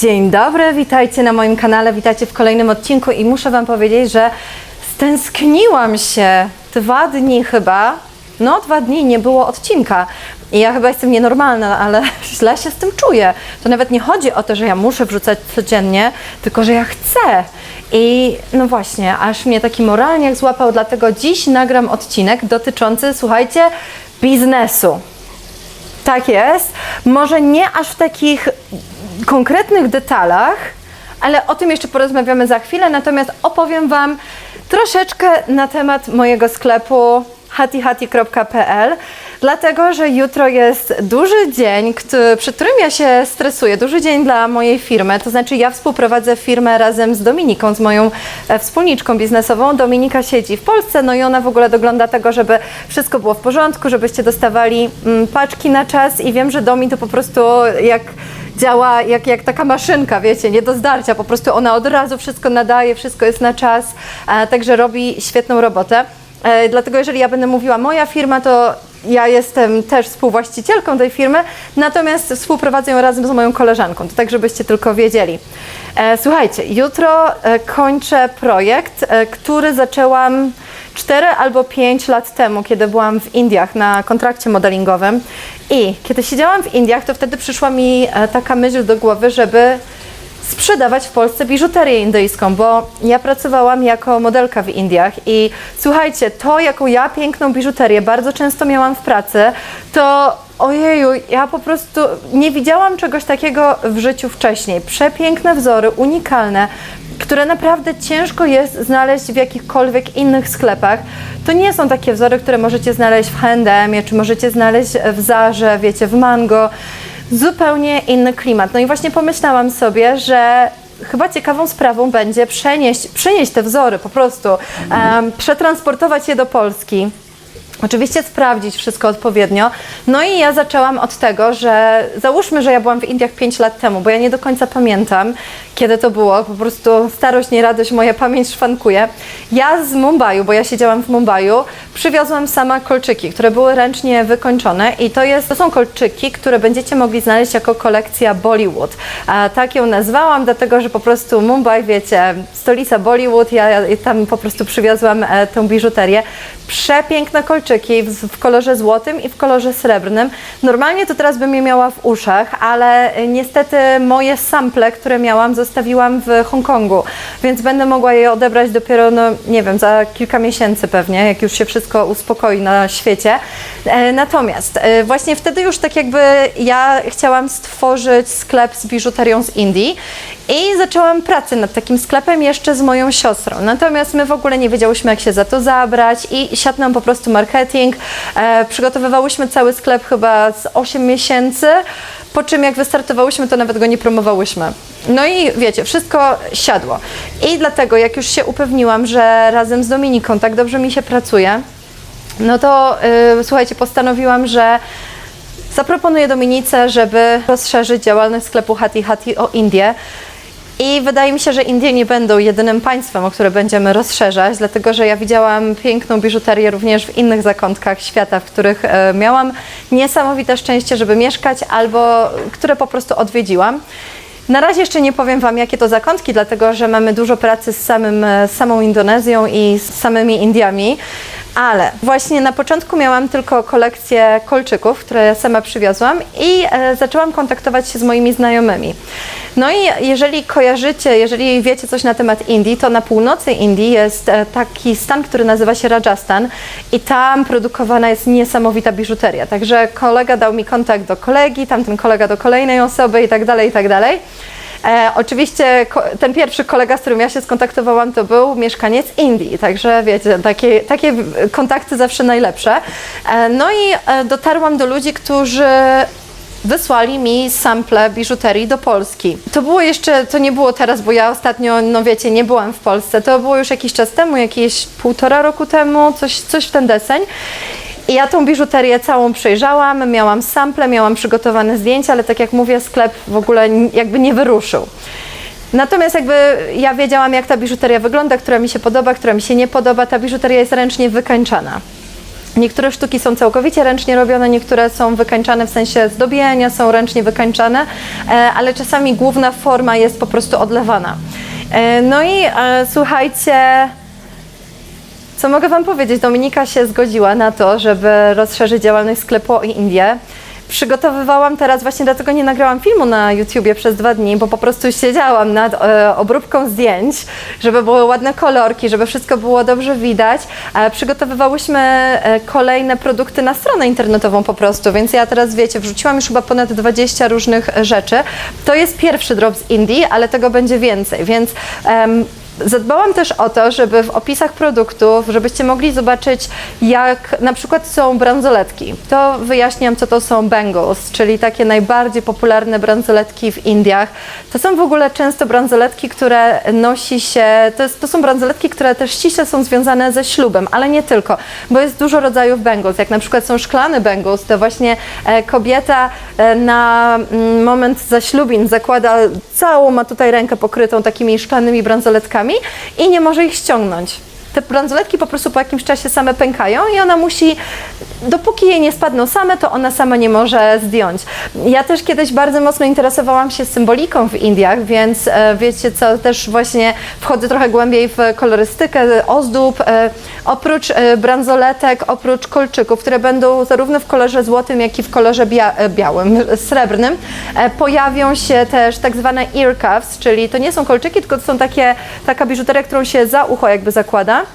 Dzień dobry, witajcie na moim kanale, witajcie w kolejnym odcinku i muszę Wam powiedzieć, że stęskniłam się dwa dni chyba. No, dwa dni nie było odcinka. I ja chyba jestem nienormalna, ale źle się z tym czuję. To nawet nie chodzi o to, że ja muszę wrzucać codziennie, tylko że ja chcę. I no właśnie, aż mnie taki moralniak złapał, dlatego dziś nagram odcinek dotyczący, słuchajcie, biznesu. Tak jest. Może nie aż w takich konkretnych detalach, ale o tym jeszcze porozmawiamy za chwilę. Natomiast opowiem Wam troszeczkę na temat mojego sklepu hatihati.pl, dlatego że jutro jest duży dzień, który, przed którym ja się stresuję. Duży dzień dla mojej firmy, to znaczy ja współprowadzę firmę razem z Dominiką, z moją e, wspólniczką biznesową. Dominika siedzi w Polsce, no i ona w ogóle dogląda tego, żeby wszystko było w porządku, żebyście dostawali mm, paczki na czas i wiem, że Domi to po prostu jak działa jak, jak taka maszynka, wiecie, nie do zdarcia, po prostu ona od razu wszystko nadaje, wszystko jest na czas, także robi świetną robotę. E, dlatego jeżeli ja będę mówiła moja firma, to ja jestem też współwłaścicielką tej firmy, natomiast współprowadzę ją razem z moją koleżanką, to tak żebyście tylko wiedzieli. E, słuchajcie, jutro e, kończę projekt, e, który zaczęłam 4 albo 5 lat temu, kiedy byłam w Indiach na kontrakcie modelingowym. I kiedy siedziałam w Indiach, to wtedy przyszła mi taka myśl do głowy, żeby sprzedawać w Polsce biżuterię indyjską, bo ja pracowałam jako modelka w Indiach i słuchajcie, to jaką ja piękną biżuterię bardzo często miałam w pracy, to ojeju, ja po prostu nie widziałam czegoś takiego w życiu wcześniej. Przepiękne wzory, unikalne, które naprawdę ciężko jest znaleźć w jakichkolwiek innych sklepach. To nie są takie wzory, które możecie znaleźć w H&M, czy możecie znaleźć w Zarze, wiecie, w Mango zupełnie inny klimat. No i właśnie pomyślałam sobie, że chyba ciekawą sprawą będzie przenieść, przynieść te wzory po prostu, em, przetransportować je do Polski. Oczywiście sprawdzić wszystko odpowiednio. No i ja zaczęłam od tego, że załóżmy, że ja byłam w Indiach 5 lat temu, bo ja nie do końca pamiętam, kiedy to było. Po prostu starość, nie radość, moja pamięć szwankuje. Ja z Mumbaiu, bo ja siedziałam w Mumbaiu, przywiozłam sama kolczyki, które były ręcznie wykończone i to, jest, to są kolczyki, które będziecie mogli znaleźć jako kolekcja Bollywood. A tak ją nazwałam, dlatego że po prostu Mumbai, wiecie, stolica Bollywood, ja tam po prostu przywiozłam e, tą biżuterię. Przepiękne kolczyki w, kolorze złotym i w kolorze srebrnym. Normalnie to teraz bym je miała w uszach, ale niestety moje sample, które miałam, zostawiłam w Hongkongu, więc będę mogła je odebrać dopiero, no nie wiem, za kilka miesięcy pewnie, jak już się wszystko uspokoi na świecie. E, Natomiast e, właśnie wtedy już tak jakby ja chciałam stworzyć sklep z biżuterią z Indii i zaczęłam pracę nad takim sklepem jeszcze z moją siostrą. Natomiast my w ogóle nie wiedziałyśmy, jak się za to zabrać i siadł nam po prostu marketing. E, przygotowywałyśmy cały sklep chyba z 8 miesięcy, po czym jak wystartowałyśmy, to nawet go nie promowałyśmy. No i wiecie, wszystko siadło. I dlatego, jak już się upewniłam, że razem z Dominiką tak dobrze mi się pracuje, no to y, słuchajcie, postanowiłam, że zaproponuję Dominice, żeby rozszerzyć działalność sklepu Hati Hati o Indię. I wydaje mi się, że Indie nie będą jedynym państwem, o które będziemy rozszerzać, dlatego że ja widziałam piękną biżuterię również w innych zakątkach świata, w których e, miałam niesamowite szczęście, żeby mieszkać albo które po prostu odwiedziłam. Na razie jeszcze nie powiem Wam, jakie to zakątki, dlatego że mamy dużo pracy z, samym, e, z samą Indonezją i z samymi Indiami, ale właśnie na początku miałam tylko kolekcję kolczyków, które sama przywiozłam i e, zaczęłam kontaktować się z moimi znajomymi. No i jeżeli kojarzycie, jeżeli wiecie coś na temat Indii, to na północy Indii jest e, taki stan, który nazywa się Rajasthan i tam produkowana jest niesamowita biżuteria. Także kolega dał mi kontakt do kolegi, tamten kolega do kolejnej osoby i tak dalej, i tak dalej. E, oczywiście ten pierwszy kolega, z którym ja się skontaktowałam, to był mieszkaniec Indii, także wiecie, takie, takie kontakty zawsze najlepsze. E, no i e, dotarłam do ludzi, którzy wysłali mi sample biżuterii do Polski. To było jeszcze, to nie było teraz, bo ja ostatnio, no wiecie, nie byłam w Polsce. To było już jakiś czas temu, jakieś półtora roku temu, coś, coś w ten deseń. I ja tą biżuterię całą przejrzałam, miałam sample, miałam przygotowane zdjęcia, ale tak jak mówię, sklep w ogóle jakby nie wyruszył. Natomiast jakby ja wiedziałam, jak ta biżuteria wygląda, która mi się podoba, która mi się nie podoba. Ta biżuteria jest ręcznie wykańczana. Niektóre sztuki są całkowicie ręcznie robione, niektóre są wykańczane w sensie zdobienia, są ręcznie wykańczane, e, ale czasami główna forma jest po prostu odlewana. E, No i e, słuchajcie, co mogę Wam powiedzieć? Dominika się zgodziła na to, żeby rozszerzyć działalność sklepu o Indię. Przygotowywałam teraz, właśnie dlatego nie nagrałam filmu na YouTubie przez dwa dni, bo po prostu siedziałam nad e, obróbką zdjęć, żeby były ładne kolorki, żeby wszystko było dobrze widać. E, przygotowywałyśmy e, kolejne produkty na stronę internetową po prostu, więc ja teraz wiecie, wrzuciłam już chyba ponad 20 różnych rzeczy. To jest pierwszy drop z Indii, ale tego będzie więcej, więc Zadbałam też o to, żeby w opisach produktów, żebyście mogli zobaczyć, jak na przykład są bransoletki. To wyjaśniam, co to są bangles, czyli takie najbardziej popularne bransoletki w Indiach. To są w ogóle często bransoletki, które nosi się, to, jest, to są bransoletki, które też ściśle są związane ze ślubem, ale nie tylko, bo jest dużo rodzajów bangles. Jak na przykład są szklane bangles, to właśnie e, kobieta e, na mm, moment zaślubin zakłada całą, ma tutaj rękę pokrytą takimi szklanymi bransoletkami i nie może ich ściągnąć. Te bransoletki po prostu po jakimś czasie same pękają i ona musi, dopóki jej nie spadną same, to ona sama nie może zdjąć. Ja też kiedyś bardzo mocno interesowałam się symboliką w Indiach, więc e, wiecie co, też właśnie wchodzę trochę głębiej w kolorystykę ozdób. E, oprócz e, bransoletek, oprócz kolczyków, które będą zarówno w kolorze złotym, jak i w kolorze bia białym, srebrnym, pojawią się też tak zwane ear cuffs, czyli to nie są kolczyki, tylko to są takie, taka biżuteria, którą się za ucho jakby zakłada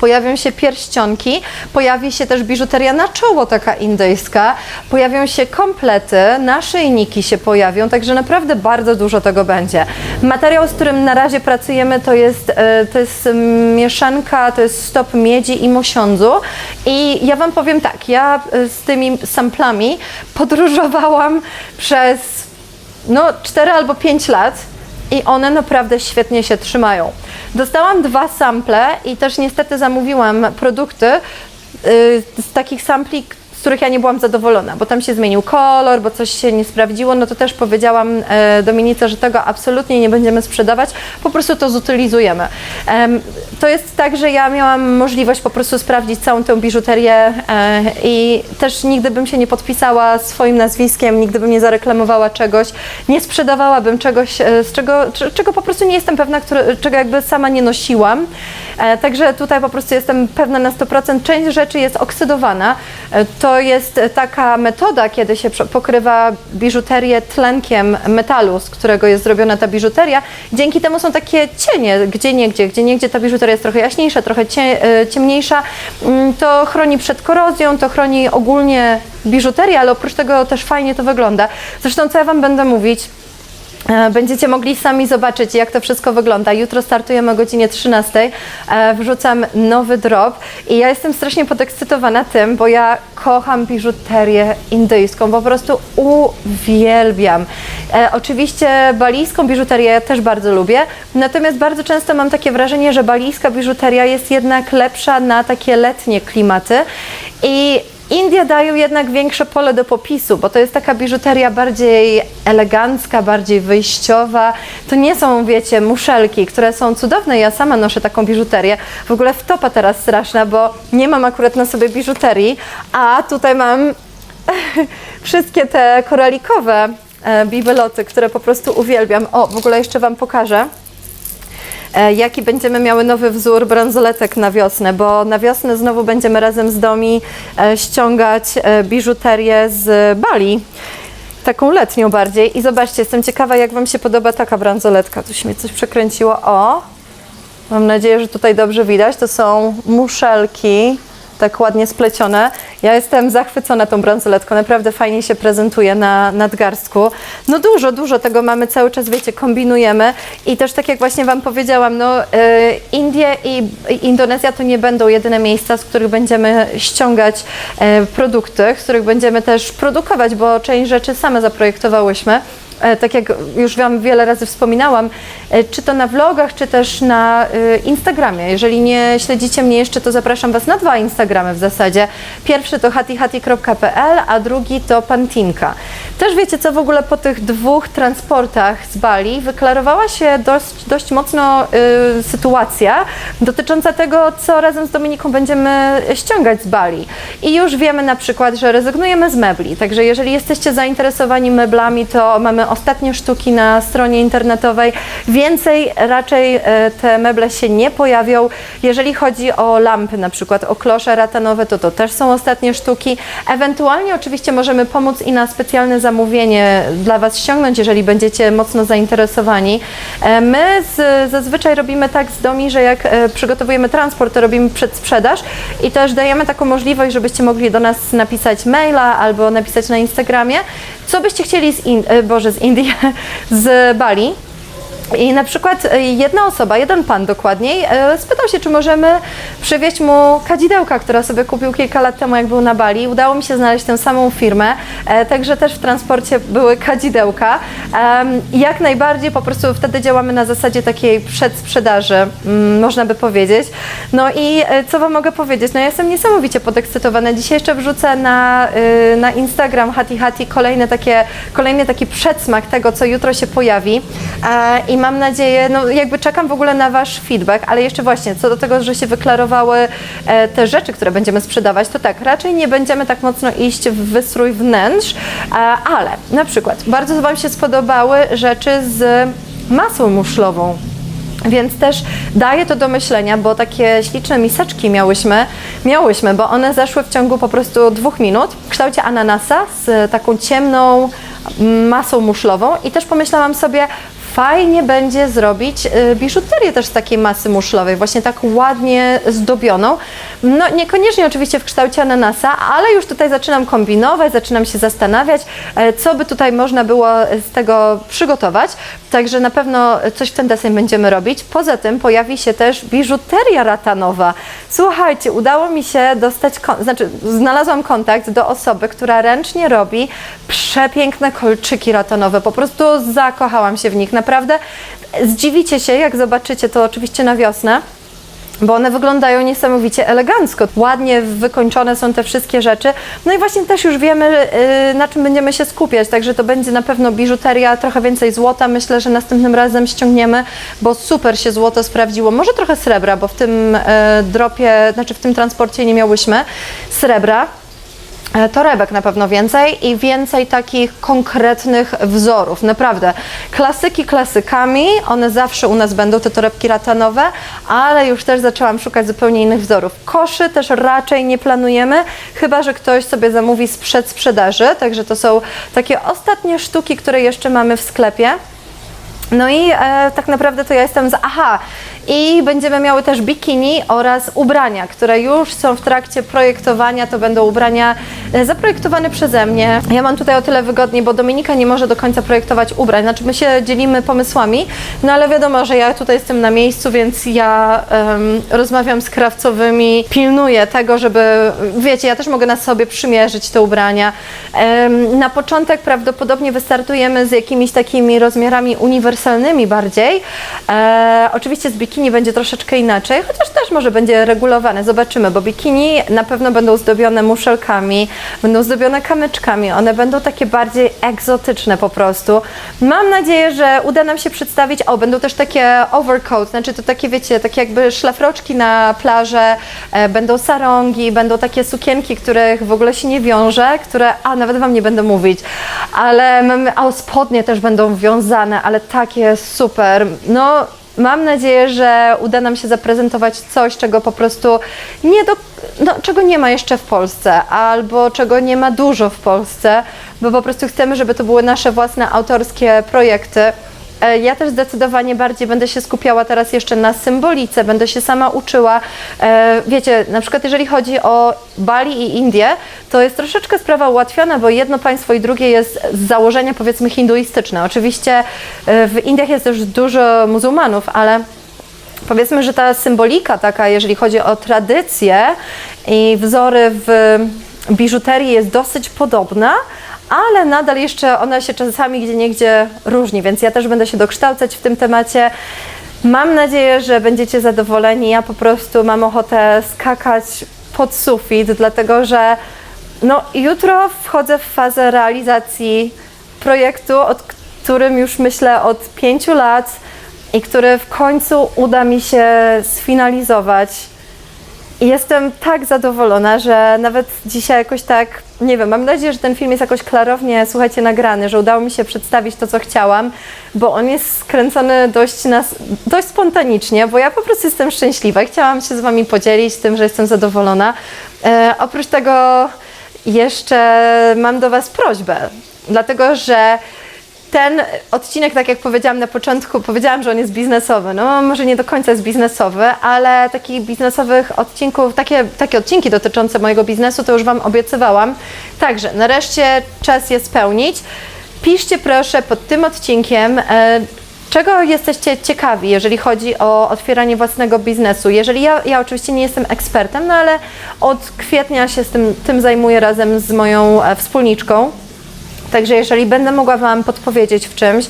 pojawią się pierścionki, pojawi się też biżuteria na czoło taka indyjska, pojawią się komplety, naszyjniki się pojawią, także naprawdę bardzo dużo tego będzie. Materiał, z którym na razie pracujemy to jest, e, to jest mieszanka, to jest stop miedzi i mosiądzu i ja Wam powiem tak, ja e, z tymi samplami podróżowałam przez no 4 albo 5 lat i one naprawdę świetnie się trzymają. Dostałam dwa sample i też niestety zamówiłam produkty y, z takich sampli, z których ja nie byłam zadowolona, bo tam się zmienił kolor, bo coś się nie sprawdziło, no to też powiedziałam e, Dominice, że tego absolutnie nie będziemy sprzedawać, po prostu to zutylizujemy. Em, to jest tak, że ja miałam możliwość po prostu sprawdzić całą tę biżuterię e, i też nigdy bym się nie podpisała swoim nazwiskiem, nigdy bym nie zareklamowała czegoś, nie sprzedawałabym czegoś, e, z czego, czego po prostu nie jestem pewna, które, czego jakby sama nie nosiłam. Także tutaj po prostu jestem pewna na 100%. Część rzeczy jest oksydowana. E, To jest taka metoda, kiedy się pokrywa biżuterię tlenkiem metalu, z którego jest zrobiona ta biżuteria. Dzięki temu są takie cienie, gdzie niegdzie, gdzie niegdzie ta biżuteria jest trochę jaśniejsza, trochę e, ciemniejsza. Mm, To chroni przed korozją, to chroni ogólnie biżuterię, ale oprócz tego też fajnie to wygląda. Zresztą co ja Wam będę mówić? E, Będziecie mogli sami zobaczyć, jak to wszystko wygląda. Jutro startujemy o godzinie 13. E, Wrzucam nowy drop i ja jestem strasznie podekscytowana tym, bo ja kocham biżuterię indyjską, po prostu uwielbiam. E, oczywiście balijską biżuterię ja też bardzo lubię, natomiast bardzo często mam takie wrażenie, że balijska biżuteria jest jednak lepsza na takie letnie klimaty i Indie dają jednak większe pole do popisu, bo to jest taka biżuteria bardziej elegancka, bardziej wyjściowa. To nie są, wiecie, muszelki, które są cudowne. Ja sama noszę taką biżuterię. W ogóle wtopa teraz straszna, bo nie mam akurat na sobie biżuterii, a tutaj mam wszystkie te koralikowe e, bibeloty, które po prostu uwielbiam. O, w ogóle jeszcze Wam pokażę jaki będziemy miały nowy wzór bransoletek na wiosnę, bo na wiosnę znowu będziemy razem z Domi e, ściągać e, biżuterię z Bali. Taką letnią bardziej. I zobaczcie, jestem ciekawa, jak Wam się podoba taka bransoletka. Tu się mnie coś przekręciło. O! Mam nadzieję, że tutaj dobrze widać. To są muszelki, tak ładnie splecione. Ja jestem zachwycona tą bransoletką, naprawdę fajnie się prezentuje na nadgarstku. No dużo, dużo tego mamy cały czas, wiecie, kombinujemy i też tak jak właśnie Wam powiedziałam, no y, Indie i, Indonezja to nie będą jedyne miejsca, z których będziemy ściągać e, produkty, z których będziemy też produkować, bo część rzeczy same zaprojektowałyśmy. e, tak jak już Wam wiele razy wspominałam, czy to na vlogach, czy też na e, Instagramie. Jeżeli nie śledzicie mnie jeszcze, to zapraszam Was na dwa Instagramy w zasadzie. Pierwszy to hatihati.pl, a drugi to Pantinka. Też wiecie co, w ogóle po tych dwóch transportach z Bali wyklarowała się dość, dość mocno y, sytuacja dotycząca tego, co razem z Dominiką będziemy ściągać z Bali. I już wiemy na przykład, że rezygnujemy z mebli. Także jeżeli jesteście zainteresowani meblami, to mamy ostatnie sztuki na stronie internetowej. Więcej raczej e, te meble się nie pojawią. Jeżeli chodzi o lampy, na przykład o klosze ratanowe, to to też są ostatnie sztuki. Ewentualnie oczywiście możemy pomóc i na specjalne zamówienie dla Was ściągnąć, jeżeli będziecie mocno zainteresowani. E, My z, zazwyczaj robimy tak z domi, że jak e, przygotowujemy transport, to robimy przedsprzedaż i też dajemy taką możliwość, żebyście mogli do nas napisać maila albo napisać na Instagramie, co byście chcieli z, In- Boże, z Indii, z Bali. I na przykład e, jedna osoba, jeden pan dokładniej, e, spytał się, czy możemy przywieźć mu kadzidełka, która sobie kupił kilka lat temu, jak był na Bali. Udało mi się znaleźć tę samą firmę, e, także też w transporcie były kadzidełka. Jak najbardziej po prostu wtedy działamy na zasadzie takiej przedsprzedaży, mm, można by powiedzieć. No i e, co Wam mogę powiedzieć? No ja jestem niesamowicie podekscytowana. Dzisiaj jeszcze wrzucę na, y, na Instagram Hati Hati kolejne takie, kolejny taki przedsmak tego, co jutro się pojawi. E, I mam nadzieję, no jakby czekam w ogóle na Wasz feedback, ale jeszcze właśnie co do tego, że się wyklarowały e, te rzeczy, które będziemy sprzedawać, to tak, raczej nie będziemy tak mocno iść w wystrój wnętrz, e, ale na przykład bardzo Wam się spodobały rzeczy z masą muszlową. Więc też daje to do myślenia, bo takie śliczne miseczki miałyśmy, miałyśmy, bo one zeszły w ciągu po prostu dwóch minut w kształcie ananasa z taką ciemną masą muszlową i też pomyślałam sobie, fajnie będzie zrobić y, biżuterię też z takiej masy muszlowej, właśnie tak ładnie zdobioną. No niekoniecznie oczywiście w kształcie ananasa, ale już tutaj zaczynam kombinować, zaczynam się zastanawiać, e, co by tutaj można było z tego przygotować. Także na pewno coś w ten deseń będziemy robić. Poza tym pojawi się też biżuteria ratanowa. Słuchajcie, udało mi się dostać, znaczy znalazłam kontakt do osoby, która ręcznie robi przepiękne kolczyki ratanowe. Po prostu zakochałam się w nich. Naprawdę zdziwicie się, jak zobaczycie to oczywiście na wiosnę bo one wyglądają niesamowicie elegancko. Ładnie wykończone są te wszystkie rzeczy. No i właśnie też już wiemy, yy, na czym będziemy się skupiać, także to będzie na pewno biżuteria, trochę więcej złota. Myślę, że następnym razem ściągniemy, bo super się złoto sprawdziło. Może trochę srebra, bo w tym yy, dropie, znaczy w tym transporcie nie miałyśmy srebra. E, Torebek na pewno więcej i więcej takich konkretnych wzorów. Naprawdę. Klasyki klasykami, one zawsze u nas będą, te torebki ratanowe, ale już też zaczęłam szukać zupełnie innych wzorów. Koszy też raczej nie planujemy, chyba że ktoś sobie zamówi z przedsprzedaży, także to są takie ostatnie sztuki, które jeszcze mamy w sklepie. No i e, tak naprawdę to ja jestem za. Aha, i będziemy miały też bikini oraz ubrania, które już są w trakcie projektowania. To będą ubrania e, zaprojektowane przeze mnie. Ja mam tutaj o tyle wygodniej, bo Dominika nie może do końca projektować ubrań. Znaczy, my się dzielimy pomysłami, no ale wiadomo, że ja tutaj jestem na miejscu, więc ja em, rozmawiam z krawcowymi, pilnuję tego, żeby. Wiecie, ja też mogę na sobie przymierzyć te ubrania. Em, na początek prawdopodobnie wystartujemy z jakimiś takimi rozmiarami uniwersalnymi bardziej. E, oczywiście z bikini będzie troszeczkę inaczej, chociaż też może będzie regulowane. Zobaczymy, bo bikini na pewno będą zdobione muszelkami, będą zdobione kamyczkami. One będą takie bardziej egzotyczne po prostu. Mam nadzieję, że uda nam się przedstawić. O, będą też takie overcoat, znaczy to takie, wiecie, takie jakby szlafroczki na plażę, e, będą sarągi, będą takie sukienki, których w ogóle się nie wiąże, które, a nawet Wam nie będę mówić, ale mamy, a spodnie też będą wiązane, ale takie super. No, Mam nadzieję, że uda nam się zaprezentować coś, czego po prostu nie do, no, czego nie ma jeszcze w Polsce, albo czego nie ma dużo w Polsce, bo po prostu chcemy, żeby to były nasze własne autorskie projekty. E, Ja też zdecydowanie bardziej będę się skupiała teraz jeszcze na symbolice, będę się sama uczyła. E, Wiecie, na przykład jeżeli chodzi o Bali i Indię, to jest troszeczkę sprawa ułatwiona, bo jedno państwo i drugie jest z założenia powiedzmy hinduistyczne. Oczywiście e, w Indiach jest też dużo muzułmanów, ale powiedzmy, że ta symbolika taka, jeżeli chodzi o tradycję i wzory w biżuterii jest dosyć podobna, ale nadal jeszcze ona się czasami gdzie niegdzie różni, więc ja też będę się dokształcać w tym temacie. Mam nadzieję, że będziecie zadowoleni. Ja po prostu mam ochotę skakać pod sufit, dlatego że no, jutro wchodzę w fazę realizacji projektu, o którym już myślę od pięciu lat i który w końcu uda mi się sfinalizować. I jestem tak zadowolona, że nawet dzisiaj jakoś tak, nie wiem, mam nadzieję, że ten film jest jakoś klarownie, słuchajcie, nagrany, że udało mi się przedstawić to, co chciałam, bo on jest skręcony dość, dość spontanicznie, bo ja po prostu jestem szczęśliwa chciałam się z Wami podzielić tym, że jestem zadowolona. E, oprócz tego jeszcze mam do Was prośbę, dlatego że ten odcinek, tak jak powiedziałam na początku, powiedziałam, że on jest biznesowy. No, może nie do końca jest biznesowy, ale takich biznesowych odcinków, takie, takie odcinki dotyczące mojego biznesu, to już Wam obiecywałam. Także nareszcie czas je spełnić. Piszcie proszę pod tym odcinkiem. E, Czego jesteście ciekawi, jeżeli chodzi o otwieranie własnego biznesu? Jeżeli ja, ja oczywiście nie jestem ekspertem, no ale od kwietnia się z tym, tym zajmuję razem z moją e, wspólniczką. Także jeżeli będę mogła Wam podpowiedzieć w czymś,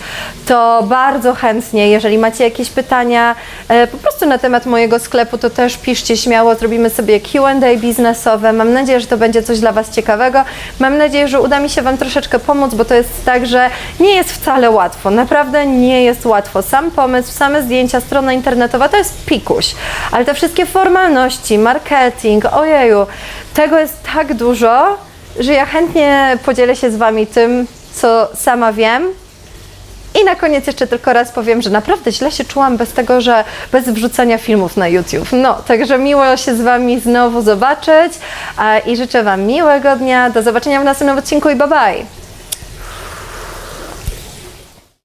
to bardzo chętnie, jeżeli macie jakieś pytania e, po prostu na temat mojego sklepu, to też piszcie śmiało, zrobimy sobie Q&A biznesowe. Mam nadzieję, że to będzie coś dla Was ciekawego. Mam nadzieję, że uda mi się Wam troszeczkę pomóc, bo to jest tak, że nie jest wcale łatwo. Naprawdę nie jest łatwo. Sam pomysł, same zdjęcia, strona internetowa to jest pikuś. Ale te wszystkie formalności, marketing, ojeju, tego jest tak dużo, że ja chętnie podzielę się z Wami tym, co sama wiem. I na koniec jeszcze tylko raz powiem, że naprawdę źle się czułam bez tego, że bez wrzucania filmów na YouTube. No, także miło się z Wami znowu zobaczyć i życzę Wam miłego dnia. Do zobaczenia w następnym odcinku i bye bye!